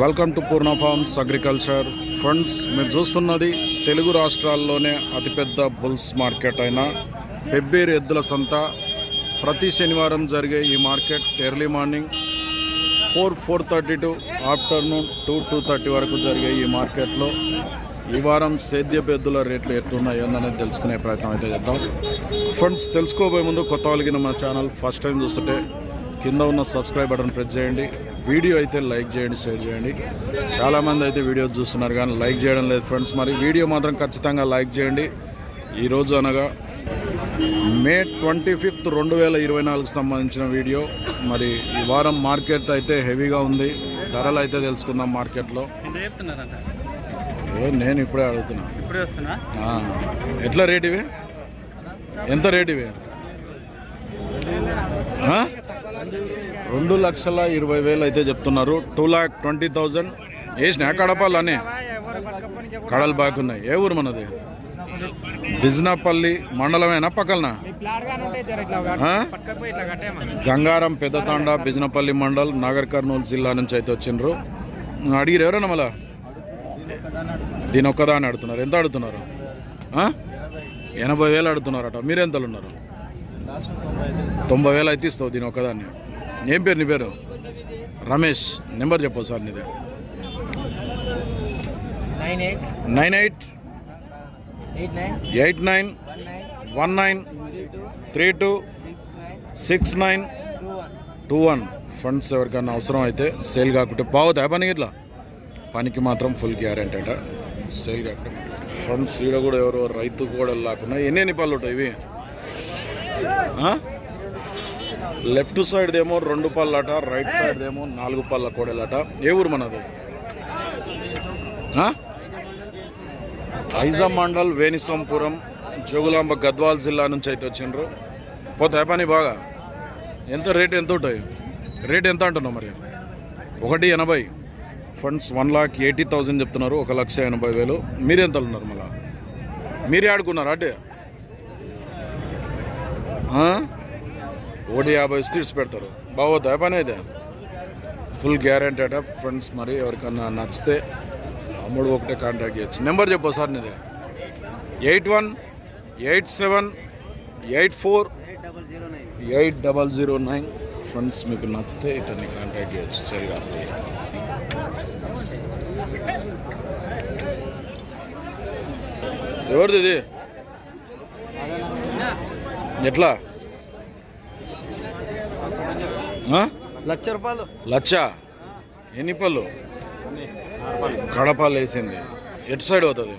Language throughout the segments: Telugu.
Welcome to Purna farms agriculture friends మీరు చూస్తున్నది తెలుగు రాష్ట్రాల్లోనే అతిపెద్ద బుల్స్ మార్కెట్ అయిన పెబ్బేరు ఎద్దుల సంత. ప్రతి శనివారం జరిగే ఈ market early morning four four thirty to afternoon two two thirty వరకు జరిగే ఈ మార్కెట్లో ఈ వారం సేద్యపు ఎద్దుల రేట్లు ఎట్లున్నాయి అనేది తెలుసుకునే ప్రయత్నం అయితే చేద్దాం. ఫ్రెండ్స్ తెలుసుకోబోయే ముందు కొత్త వాళ్ళకి మన ఛానల్ ఫస్ట్ టైం చూస్తుంటే కింద ఉన్న సబ్స్క్రైబ్ బటన్ ప్రెస్ చేయండి. వీడియో అయితే లైక్ చేయండి షేర్ చేయండి. చాలామంది అయితే వీడియో చూస్తున్నారు కానీ లైక్ చేయడం లేదు ఫ్రెండ్స్. మరి వీడియో మాత్రం ఖచ్చితంగా లైక్ చేయండి. ఈరోజు అనగా మే ట్వంటీ ఫిఫ్త్ రెండు వేల ఇరవై నాలుగుకి సంబంధించిన వీడియో. మరి ఈ వారం మార్కెట్ అయితే హెవీగా ఉంది. ధరలు అయితే తెలుసుకుందాం మార్కెట్లో. నేను ఇప్పుడే అడుగుతున్నా. ఇప్పుడే వస్తున్నా? ఎట్లా రేట్ ఇవి? ఎంత రేట్ ఇవి? రెండు లక్షల ఇరవై వేలు అయితే చెప్తున్నారు. Two lakh twenty thousand. వేసినా కడపాలని కడలు బాగున్నాయి ఏ ఊరు మనది? బిజ్నాపల్లి మండలమేనా? పక్కలనా? గంగారం పెద్దతాండ బిజినపల్లి మండల్ నాగర్ కర్నూలు జిల్లా నుంచి అయితే వచ్చిండ్రు. అడిగిరు ఎవరన్నా మళ్ళా? దీని ఒక్కదాన్ని అడుగుతున్నారు ఎంత అడుగుతున్నారు ఎనభై వేలు అడుగుతున్నారట మీరెంతలు ఉన్నారు? తొంభై వేలు అయితే ఇస్తావు దీని ఒక్కదాన్ని. ఏం పేరు నీ పేరు? రమేష్. నెంబర్ చెప్పు సార్ నీదే. Nine eight. Eight. Nine. One nine. Three two. Six nine. Two one. Funds ఎవరికైనా అవసరం అయితే సేల్ కాకుంటే బాగుతాయి పనికి ఇట్లా? పనికి మాత్రం ఫుల్ గ్యారెంటీ అట. సేల్ కాకుండా ఫండ్స్ ఈడ కూడా ఎవరో రైతు కూడా లేకుండా ఎన్ని ఎన్ని పళ్ళు ఉంటాయి ఇవి? లెఫ్ట్ సైడ్ ఏమో రెండు పళ్ళట రైట్ సైడ్ ఏమో నాలుగు పళ్ళ కోడలట. ఏ ఊరు మనది? ఐజా మండల్ వేణిసంపురం జోగులాంబ గద్వాల్ జిల్లా నుంచి అయితే వచ్చిండ్రు. పోతాయి పని బాగా? ఎంత రేట్ ఎంత ఉంటాయి? రేట్ ఎంత అంటున్నావు మరి? ఒకటి ఎనభై. Funds one lakh eighty thousand చెప్తున్నారు ఒక లక్ష ఎనభై వేలు. మీరు ఎంత ఉన్నారు మళ్ళీ? మీరే ఆడుకున్నారా అటే? ఒకటి యాభై స్ట్రీట్స్ పెడతారు. బాగోతాయి పని అయితే ఫుల్ గ్యారంటీ అట ఫ్రెండ్స్ మరి ఎవరికన్నా నచ్చితే అమ్ముడు ఒకటే కాంటాక్ట్ చేయొచ్చు. నెంబర్ చెప్పు సార్ నీది. Eight one eight seven eight four eight double zero nine eight double zero nine. Friends మీకు నచ్చితే ఇతన్ని కాంటాక్ట్ చేయొచ్చు. సరిగా. ఎవరిది ఇది? ఎట్లా? లక్ష రూపాయలు. లచ్చ ఎన్ని పళ్ళు? కడపాలు వేసింది. ఎటు సైడ్ అవుతుంది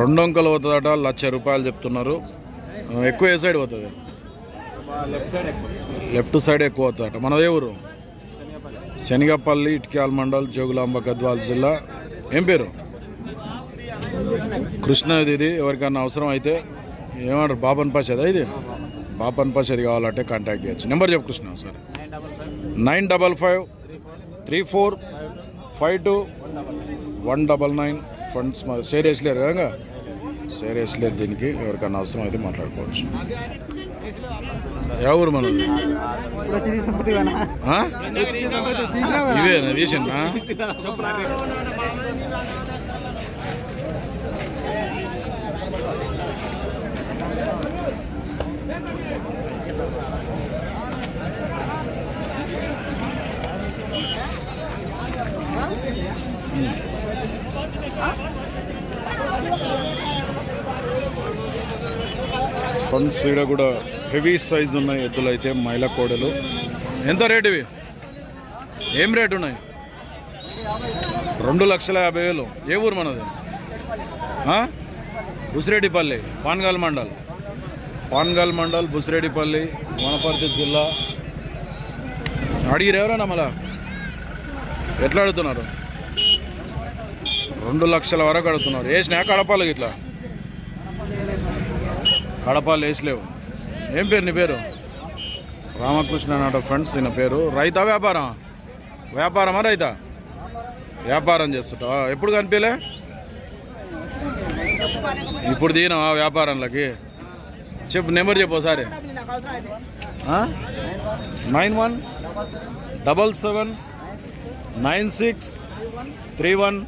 రెండు అంకలు అవుతుందట లక్ష రూపాయలు చెప్తున్నారు. ఎక్కువ ఏ సైడ్ అవుతుంది లెఫ్ట్ సైడ్ ఎక్కువ అవుతుందట మనదే ఊరు? శనగపల్లి ఇటుక్యాల మండల్ జోగులాంబ గద్వాల జిల్లా. ఏం పేరు? కృష్ణ ఇది ఇది ఎవరికన్నా అవసరం అయితే ఏమంటారు? బాపన్ పాషదా ఇది? బాపన్ పాషది కావాలంటే కాంటాక్ట్ చేయొచ్చు. నెంబర్ చెప్పు కృష్ణ సరే nine double five three four five two one double nine funds share వేసలేరు కదా షేర్ వేసలేదు దీనికి. ఎవరికన్నా అవసరం అయితే మాట్లాడుకోవచ్చు. ఎవరు మన వచ్చి తీసుకుంది ఇవే కూడా హెవీ సైజ్ ఉన్నాయి ఎద్దులు అయితే మైల కోడలు. ఎంత రేటు ఇవి? ఏం రేటు ఉన్నాయి? రెండు లక్షల యాభై వేలు. ఏ ఊరు మనది? బుసిరెడ్డిపల్లి పాన్గాల్ మండల్. పాన్గాల్ మండల్ బుసిరెడ్డిపల్లి వనపర్తి జిల్లా. అడిగిరు ఎవరైనా మళ్ళా? ఎట్లా అడుగుతున్నారు? రెండు లక్షల వరకు అడుగుతున్నారు. వేసినా కడపాలి ఇట్లా? కడపాలు వేసలేవు ఏం పేరు నీ పేరు? రామకృష్ణ అన్నాడు ఫ్రెండ్స్ ఈయన పేరు. రైతా వ్యాపారం? వ్యాపారమా రైతా? వ్యాపారం చేస్తుంటా ఎప్పుడు కనిపించలే ఇప్పుడు దిగినావా వ్యాపారంలోకి? చెప్పు నెంబర్ చెప్పు ఒకసారి. Nine one double seven nine six three one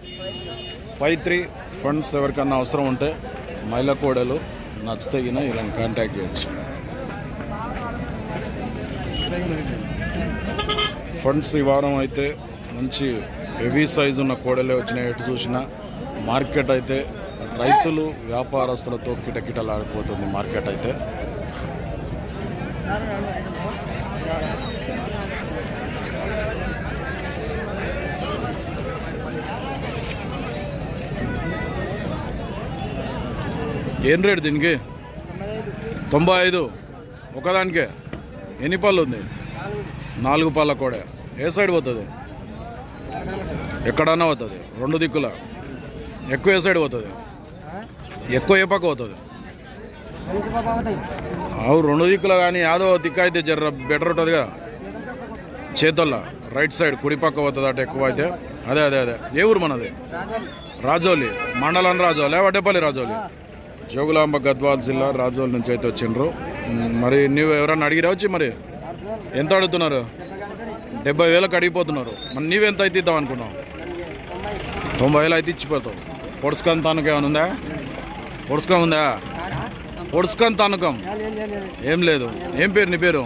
five three. Funds ఎవరికన్నా అవసరం ఉంటే మహిళా కోడలు నచ్చితే గిన ఇలా కాంటాక్ట్ చేయొచ్చు. ఫండ్స్ ఈ వారం అయితే మంచి హెవీ సైజు ఉన్న కోడలే వచ్చినాయి ఎటు చూసినా. మార్కెట్ అయితే రైతులు వ్యాపారస్తులతో కిటకిటలాడిపోతుంది మార్కెట్ అయితే. ఏం రేటు దీనికి? తొంభై ఐదు. ఒకదానికే. ఎన్ని పళ్ళు ఉంది? నాలుగు పళ్ళ కూడా. ఏ సైడ్ పోతుంది? ఎక్కడన్నా పోతుంది. రెండు దిక్కుల. ఎక్కువ ఏ సైడ్ పోతుంది? ఎక్కువ ఏ పక్క పోతుంది? అవు రెండు దిక్కుల కానీ యాదో దిక్కు అయితే జర బెటర్ ఉంటుంది కదా. చేతుల్లో రైట్ సైడ్ కుడి పక్క పోతుంది అటు ఎక్కువ అయితే. అదే అదే అదే. ఏ ఊరు మనది? రాజోలి. మండలం రాజోలి. వడ్డేపల్లి రాజోలి. జోగులాంబ గద్వాల్ జిల్లా రాజోలి నుంచి అయితే వచ్చిండ్రు. మరి నువ్వు ఎవరన్నా అడిగిరా వచ్చి మరి? ఎంత అడుగుతున్నారు? డెబ్బై వేలకు అడిగిపోతున్నారు. మరి నీవెంత అయితే ఇద్దాం అనుకున్నావు? తొంభై వేలు అయితే ఇచ్చిపోతావు. పొడుచుకొని తానుకం ఏమైనా ఉందా? పొడుచుకొని ఉందా? పొడుచుకొని తానుకం ఏం లేదు. ఏం పేరు నీ పేరు?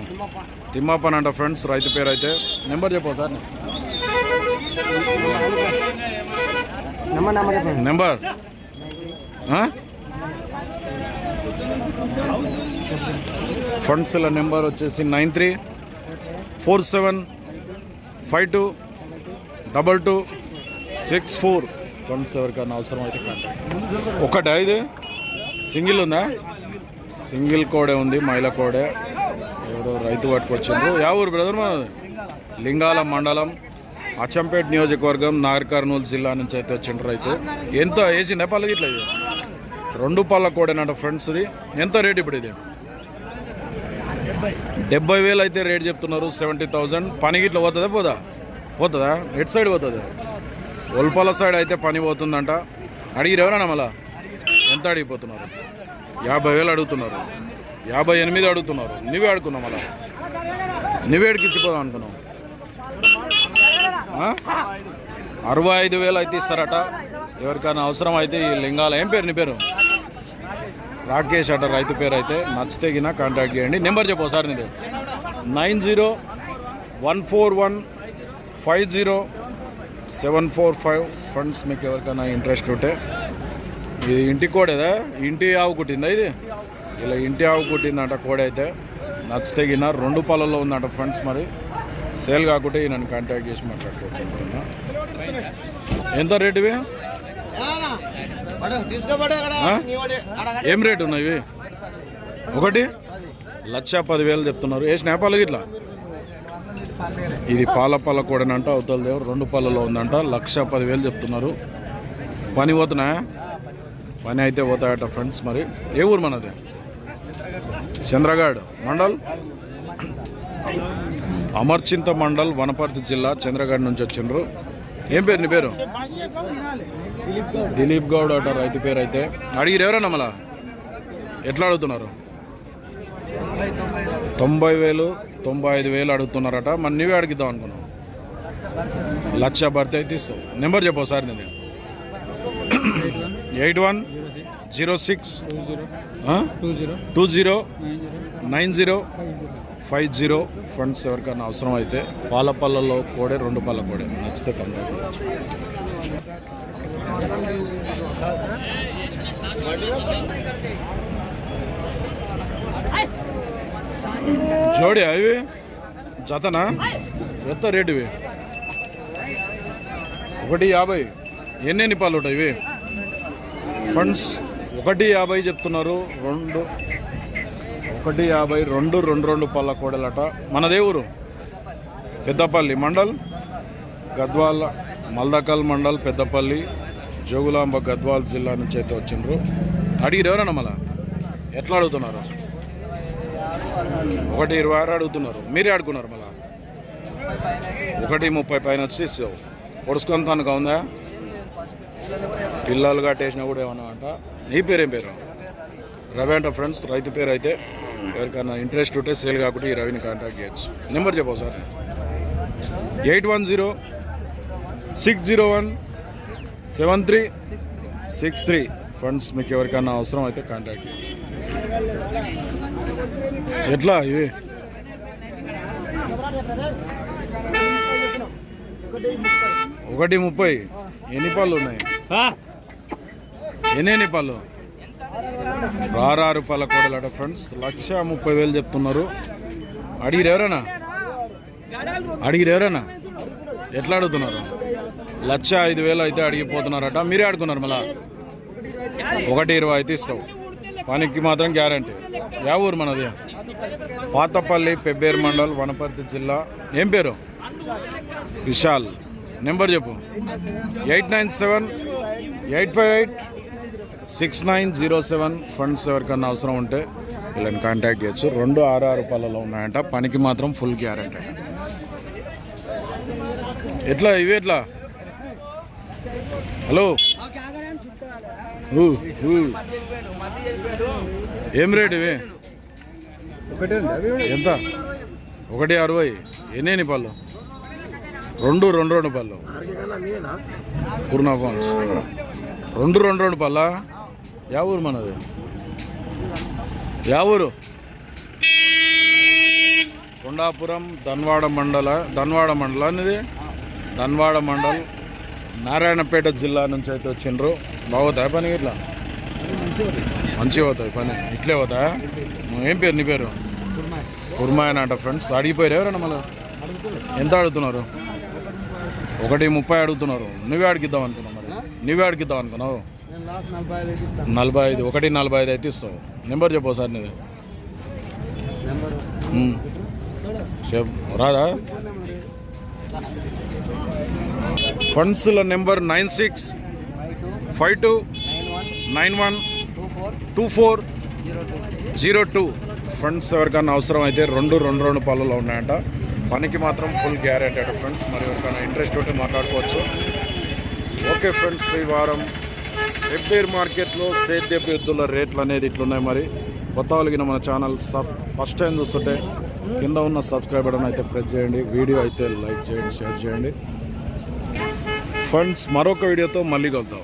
తిమ్మాపన్ అంట ఫ్రెండ్స్ రైతు పేరు అయితే. నెంబర్ చెప్పు sir number. Number number funds number వచ్చేసి nine three four seven five two double two six four. Funds ఎవరికైనా అవసరం అయితే కాంటాక్ట్. ఐదు. సింగిల్ ఉందా? సింగిల్ కోడే ఉంది మహిళ కోడే. ఎవరో రైతు పట్టుకొచ్చిండ్రు. యా ఊరు బ్రదర్ మా లింగాల మండలం అచ్చంపేట్ నియోజకవర్గం నాగర్ కర్నూలు జిల్లా నుంచి అయితే వచ్చిండ్రు రైతు. ఎంత? ఏసీ నేపాల్ ఇట్లా ఇది? రెండు పళ్ళ కోడేనంట ఫ్రెండ్స్ది. ఎంత రేట్ ఇప్పుడు ఇది? డెబ్బై వేలు అయితే రేట్ చెప్తున్నారు సెవెంటీ థౌజండ్ పనికి ఇట్లా పోతుందా? పోదా? పోతుందా? ఎట్ సైడ్ పోతుంది? ఒల్పల సైడ్ అయితే పని పోతుందంట. అడిగిరు ఎవరన్నా మళ్ళా? ఎంత అడిగిపోతున్నారు? యాభై వేలు అడుగుతున్నారు. యాభై ఎనిమిది అడుగుతున్నారు. నువ్వే అడుగుతున్నావు మళ్ళా? నువ్వే అడిగిచ్చిపోదాం అనుకున్నావు? అరవై ఐదు వేలు అయితే ఇస్తారట. ఎవరికైనా అవసరం అయితే ఈ లింగాల ఏం పేరు నీ పేరు? రాకేష్ అట రైతు పేరు అయితే నచ్చితే గిన కాంటాక్ట్ చేయండి. నెంబర్ చెప్పు సార్ నీది. Nine zero one four one five zero seven four five. Funds మీకు ఎవరికైనా ఇంట్రెస్ట్ ఉంటే ఇది ఇంటి కోడేదా ఇంటి ఆవు కుట్టిందా ఇది? ఇలా ఇంటి ఆవు కుట్టిందంట కోడ అయితే. నచ్చితే గిన రెండు పాలల్లో ఉందంట ఫ్రెండ్స్ మరి. సేల్ కాకుంటే నన్ను కాంటాక్ట్ చేసి మాట్లాడుకోవచ్చు ఎంత రేటువి? ఏం రేటు ఉన్నాయి ఒకటి? లక్ష పదివేలు చెప్తున్నారు. ఏ స్నేపాలు ఇట్లా ఇది పాల పాల కూడానంట అవతల దేవు రెండు పాలలో ఉందంట. లక్ష పదివేలు చెప్తున్నారు. పని పోతున్నా? పని అయితే పోతాయట ఫ్రెండ్స్ మరి. ఏ ఊరు మనది? చంద్రగాడ్ మండల్? అమర్చింత మండల్ వనపర్తి జిల్లా చంద్రగాడ్ నుంచి వచ్చిండ్రు. ఏం పేరు నీ పేరు? దిలీప్ గౌడ్ అట రైతు పేరు అయితే అడిగిరు ఎవరన్నా మళ్ళా? ఎట్లా అడుగుతున్నారు? తొంభై వేలు తొంభై ఐదు వేలు అడుగుతున్నారట. మరి నువ్వే అడిగిద్దాం అనుకున్నావు. లక్ష భర్తీ అయితే ఇస్తావు. నెంబర్ చెప్పు సార్ నేను eight one zero six two zero nine zero. Five zero funds ఎవరికైనా అవసరం అయితే పాల పళ్ళలో కోడే రెండు పళ్ళ కోడే. నచ్చితే కంప్లీట్ జోడి అవి జతనా? ఎంత రేటు ఇవి? ఒకటి యాభై. ఎన్ని పాలు ఉంటాయి ఇవి? ఫండ్స్ ఒకటి యాభై చెప్తున్నారు. రెండు ఒకటి యాభై రెండు రెండు రెండు పళ్ళ కోడలట. మన దేవురు. పెద్దపల్లి మండల్ గద్వాల్ మల్దకల్ మండల్ పెద్దపల్లి జోగులాంబ గద్వాల్ జిల్లా నుంచి అయితే వచ్చిండ్రు. అడిగిరు ఎవరన్నా మళ్ళా? ఎట్లా అడుగుతున్నారు? ఒకటి ఇరవై ఆరు అడుగుతున్నారు. మీరే అడుగున్నారు మళ్ళా? ఒకటి ముప్పై పైన వచ్చి ఇస్తావు పొడుచుకొని తనకు ఉందా? పిల్లలు కట్టేసినా కూడా ఏమన్నా అంట. నీ పేరేం పేరు? రవి అంట ఫ్రెండ్స్ రైతు పేరు అయితే. ఎవరికైనా ఇంట్రెస్ట్ ఉంటే సేల్ కాకుండా ఈ రవిని కాంటాక్ట్ చేయొచ్చు. నెంబర్ చెప్పవు sir. Eight one zero six zero one seven three six three funds మీకు ఎవరికైనా అవసరం అయితే కాంటాక్ట్ చేయండి. ఎట్లా ఇవి? ఒకటి ముప్పై. ఎన్ని పళ్ళు ఉన్నాయి? ఎన్ని ఎన్ని పళ్ళు? రారారు పళ్ళ కోడలట ఫ్రెండ్స్ లక్ష ముప్పై వేలు చెప్తున్నారు. అడిగిరు ఎవరైనా అడిగిరు ఎవరైనా ఎట్లా అడుగుతున్నారు? లక్ష ఐదు వేలు అయితే అడిగిపోతున్నారట. మీరే అడుగుతున్నారు మళ్ళా. ఒకటి ఇరవై అయితే ఇస్తావు. పనికి మాత్రం గ్యారంటీ యా ఊరు మనది? పాతపల్లి పెబ్బేరు మండల్ వనపర్తి జిల్లా. ఏం పేరు? విశాల్. నెంబర్ చెప్పు. Eight nine seven eight five eight. Six nine zero seven funds ఎవరికన్నా అవసరం ఉంటే వీళ్ళని కాంటాక్ట్ చేయొచ్చు. రెండు ఆరు ఆరు రూపాయలలో ఉన్నాయంట. పనికి మాత్రం ఫుల్ గ్యారంటీ ఎట్లా ఇవి ఎట్లా? హలో. ఏం రేట్ ఇవి? ఎంత? ఒకటి అరవై. ఎన్ని పళ్ళు రెండు రెండు రెండు పళ్ళు పూర్ణ రెండు రెండు రెండు పళ్ళ యా ఊరు మనది యా ఊరు కొండాపురం ధన్వాడ మండల ధన్వాడ మండల అనేది ధన్వాడ మండల్ నారాయణపేట జిల్లా నుంచి అయితే వచ్చిండ్రు బాగుతాయి పని ఇట్లా మంచిగా అవుతాయి పని ఇట్లే పోతాయా ఏం పేరు నీ పేరు కుర్మాయన అంట ఫ్రెండ్స్ అడిగిపోయారు ఎవరన్నా మళ్ళీ ఎంత అడుగుతున్నారు ఒకటి ముప్పై అడుగుతున్నారు నువ్వే అడిగిద్దాం అనుకున్నావు మరి నువ్వే అడిగిద్దాం అనుకున్నావు నలభై ఐదు ఒకటి నలభై ఐదు అయితే ఇస్తావు. నెంబర్ చెప్పు సార్ నీది. రాదా? ఫండ్స్ల number nine six five two nine one two four zero two. Funds ఎవరికైనా అవసరం అయితే రెండు రెండు రెండు పళ్ళలో ఉన్నాయంట. పనికి మాత్రం ఫుల్ గ్యారెంటీ అట ఫ్రెండ్స్ మరి ఎవరికైనా ఇంట్రెస్ట్ ఉంటే మాట్లాడుకోవచ్చు. ఓకే ఫ్రెండ్స్ ఈ వారం ఎబ్బేర్ మార్కెట్లో సేద్యపు ఎద్దుల రేట్లు అనేది ఇట్లున్నాయి మరి. కొత్త కలిగిన మన ఛానల్ సబ్ ఫస్ట్ టైం చూస్తుంటే కింద ఉన్న సబ్స్క్రైబ్ బటన్ అయితే ప్రెస్ చేయండి. వీడియో అయితే లైక్ చేయండి షేర్ చేయండి. ఫండ్స్ మరొక వీడియోతో మళ్ళీ కలుద్దాం.